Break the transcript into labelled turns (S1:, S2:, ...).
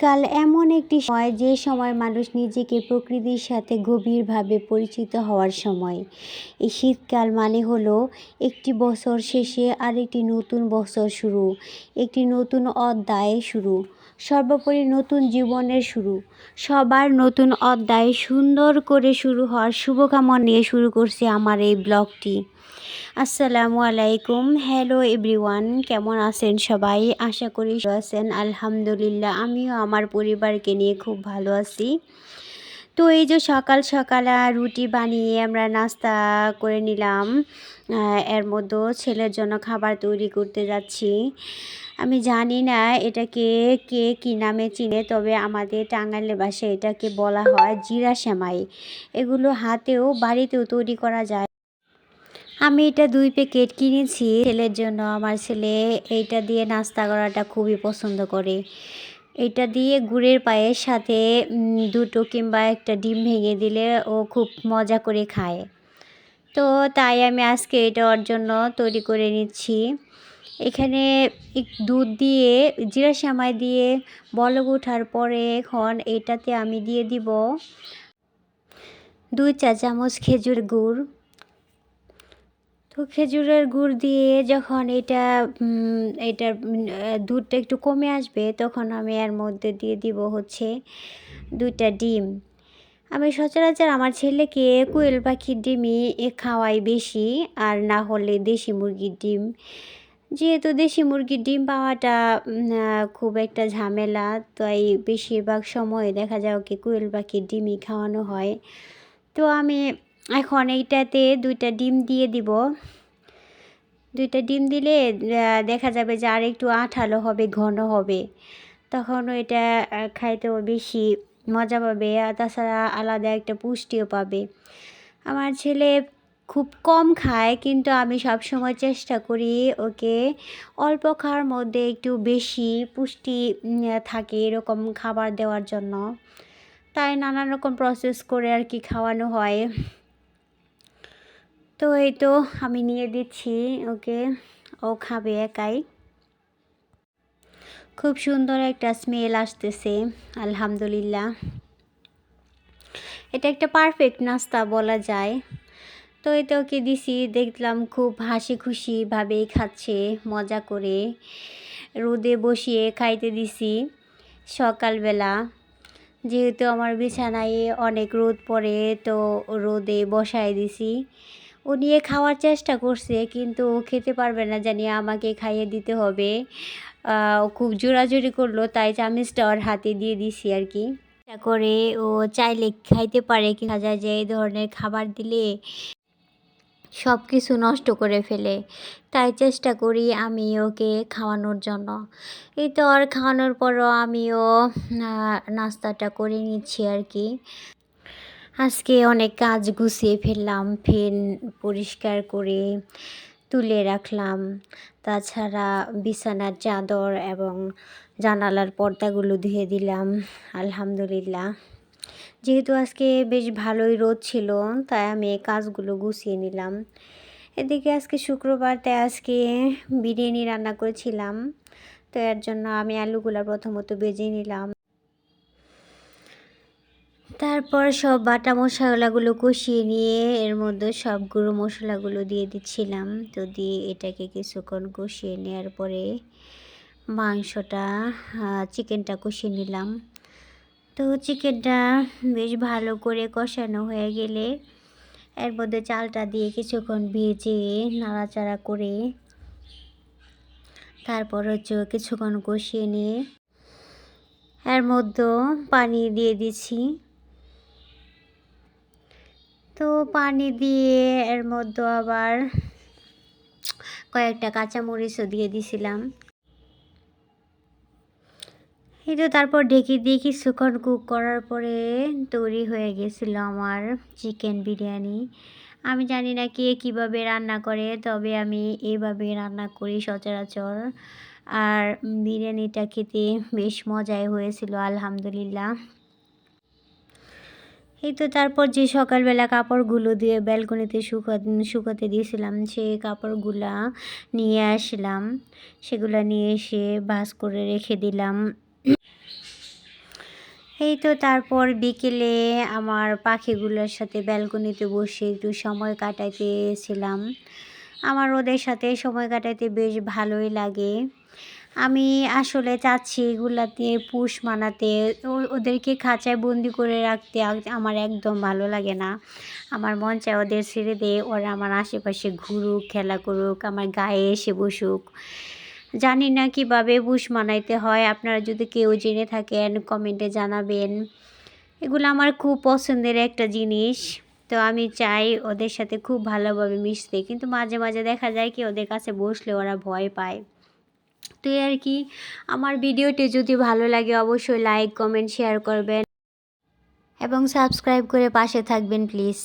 S1: শীতকাল এমন একটি সময়, যে সময় মানুষ নিজেকে প্রকৃতির সাথে গভীরভাবে পরিচিত হওয়ার সময়। এই শীতকাল মানে হলো একটি বছর শেষে আর একটি নতুন বছর শুরু, একটি নতুন অধ্যায় শুরু। সর্বোপরি নতুন জীবনের শুরু। সবার নতুন অধ্যায় সুন্দর করে শুরু হওয়ার শুভকামনা নিয়ে শুরু করছি আমার এই ব্লগটি। আসসালামু আলাইকুম। হ্যালো এভরিওয়ান কেমন আছেন সবাই? আশা করি আছেন। আলহামদুলিল্লাহ, আমিও আমার পরিবারকে নিয়ে খুব ভালো আছি। তো এই যে সকাল সকাল রুটি বানিয়ে আমরা নাস্তা করে নিলাম। এর মধ্যে ছেলের জন্য খাবার তৈরি করতে যাচ্ছি। আমি জানি না এটাকে কে, কী নামে চিনে, তবে আমাদের টাঙ্গাইলের ভাষায় এটাকে বলা হয় জিরা সেমাই। এগুলো হাতেও বাড়িতেও তৈরি করা যায়। আমি এটা দুই প্যাকেট কিনেছি। ছেলের জন্য আমার ছেলে এইটা দিয়ে নাস্তা করাটা খুবই পছন্দ করে। এটা দিয়ে গুড়ের পায়ের সাথে দুটো কিংবা একটা ডিম ভেঙে দিলে ও খুব মজা করে খায়। তো তাই আমি আজকে এটা ওর জন্য তৈরি করে নিচ্ছি। এখানে দুধ দিয়ে, জিরা সেমাই দিয়ে, বলক ওঠার পরে এখন এটাতে আমি দিয়ে দিব দুই চা চামচ খেজুর গুড়। খেজুরের গুড় দিয়ে যখন এটা এটার দুধটা একটু কমে আসবে, তখন আমি এর মধ্যে দিয়ে দিব হচ্ছে দুইটা ডিম। আমি সচরাচর আমার ছেলেকে কোয়েল পাখির ডিমই খাওয়াই বেশি, আর না হলে দেশি মুরগির ডিম। যেহেতু দেশি মুরগির ডিম পাওয়াটা খুব একটা ঝামেলা, তাই বেশিরভাগ সময় দেখা যায় ওকে কোয়েল পাখির ডিমই খাওয়ানো হয়। তো আমি এখন এইটাতে দুইটা ডিম দিয়ে দিব। দুইটা ডিম দিলে দেখা যাবে যে আর একটু আঠালো হবে, ঘন হবে। তখন ওইটা খাইতেও বেশি মজা পাবে। আর তাছাড়া আলাদা একটা পুষ্টিও পাবে। আমার ছেলে খুব কম খায়, কিন্তু আমি সব সময় চেষ্টা করি ওকে অল্প খাওয়ার মধ্যে একটু বেশি পুষ্টি থাকে এরকম খাবার দেওয়ার জন্য। তাই নানান রকম প্রসেস করে আর কি খাওয়ানো হয়। তো এই তো আমি নিয়ে দিচ্ছি, ওকে। ও খাবে একাই। খুব সুন্দর একটা স্মেল আসতেছে, আলহামদুলিল্লাহ। এটা একটা পারফেক্ট নাস্তা বলা যায়। তো এই তো ওকে দিছি, দেখলাম খুব হাসি খুশিভাবেই খাচ্ছে, মজা করে। রোদে বসিয়ে খাইতে দিছি সকালবেলা। যেহেতু আমার বিছানায় অনেক রোদ পড়ে, তো রোদে বসায় দিছি। ও নিয়ে খাওয়ার চেষ্টা করছে, কিন্তু ও খেতে পারবে না, জানি আমাকে খাইয়ে দিতে হবে। ও খুব জোরাজুরি করল, তাই চামিচটা ওর হাতে দিয়ে দিছি আর কি। করে ও চাইলে খাইতে পারে দেখা যায় যে এই ধরনের খাবার দিলে সব কিছু নষ্ট করে ফেলে। তাই চেষ্টা করি আমি ওকে খাওয়ানোর জন্য। এই তো আর খাওয়ানোর পরও আমিও নাস্তাটা করে নিচ্ছি আর কি। আজকে অনেক কাজ গুছিয়ে ফেললাম ফেন পরিষ্কার করে তুলে রাখলাম। তাছাড়া বিছানার চাদর এবং জানালার পর্দাগুলো ধুয়ে দিলাম, আলহামদুলিল্লাহ। যেহেতু আজকে বেশ ভালোই রোদ ছিল, তাই আমি এই কাজগুলো গুছিয়ে নিলাম। এদিকে আজকে শুক্রবার, তাই আজকে বিরিয়ানি রান্না করেছিলাম। তো এর জন্য আমি আলুগুলো প্রথমত বেজে নিলাম। তারপর সব বাটা মশলাগুলো কষিয়ে নিয়ে এর মধ্যে সব গুঁড়ো মশলাগুলো দিয়ে দিচ্ছিলাম। তো দিয়ে এটাকে কিছুক্ষণ কষিয়ে নেওয়ার পরে মাংসটা চিকেনটা কষিয়ে নিলাম। তো চিকেনটা বেশ ভালো করে কষানো হয়ে গেলে এর মধ্যে চালটা দিয়ে কিছুক্ষণ ভেজে নাড়াচাড়া করে তারপর হচ্ছে কিছুক্ষণ কষিয়ে নিয়ে এর মধ্যে পানি দিয়ে দিচ্ছি। তো পানি দিয়ে এর মধ্যে আবার কয়েকটা কাঁচামরিচও দিয়ে দিছিলাম। এই তো তারপর ঢেকে দিয়ে কিছুক্ষণ কুক করার পরে তৈরি হয়ে গেছিল আমার চিকেন বিরিয়ানি। আমি জানি না কে কীভাবে রান্না করে, তবে আমি এইভাবে রান্না করি সচরাচর। আর বিরিয়ানিটা খেতে বেশ মজাই হয়েছিল, আলহামদুলিল্লাহ। এই তো তারপর যে সকালবেলা কাপড়গুলো দিয়ে ব্যালকনিতে শুকা শুকাতে দিয়েছিলাম সেই কাপড়গুলা নিয়ে আসলাম। সেগুলা নিয়ে এসে ভাঁজ করে রেখে দিলাম। এই তো তারপর বিকেলে আমার পাখিগুলোর সাথে ব্যালকনিতে বসে একটু সময় কাটাইতেছিলাম। আমার ওদের সাথে সময় কাটাইতে বেশ ভালোই লাগে। আমি আসলে চাচ্ছি এগুলাতে পুষ মানাতে। ওদেরকে খাঁচায় বন্দি করে রাখতে আমার একদম ভালো লাগে না। আমার মন চায় ওদের ছেড়ে দিয়ে ওরা আমার আশেপাশে ঘুরুক, খেলা করুক, আমার গায়ে এসে বসুক। জানি না কীভাবে বুশ মানাইতে হয়, আপনারা যদি কেউ জেনে থাকেন, কমেন্টে জানাবেন। এগুলো আমার খুব পছন্দের একটা জিনিস। তো আমি চাই ওদের সাথে খুব ভালোভাবে মিশতে। কিন্তু মাঝে মাঝে দেখা যায় কি, ওদের কাছে বসলে ওরা ভয় পায়। তো আর কি। আমার ভিডিওটি যদি ভালো লাগে অবশ্যই লাইক কমেন্ট শেয়ার করবেন। এবং সাবস্ক্রাইব করে পাশে থাকবেন প্লিজ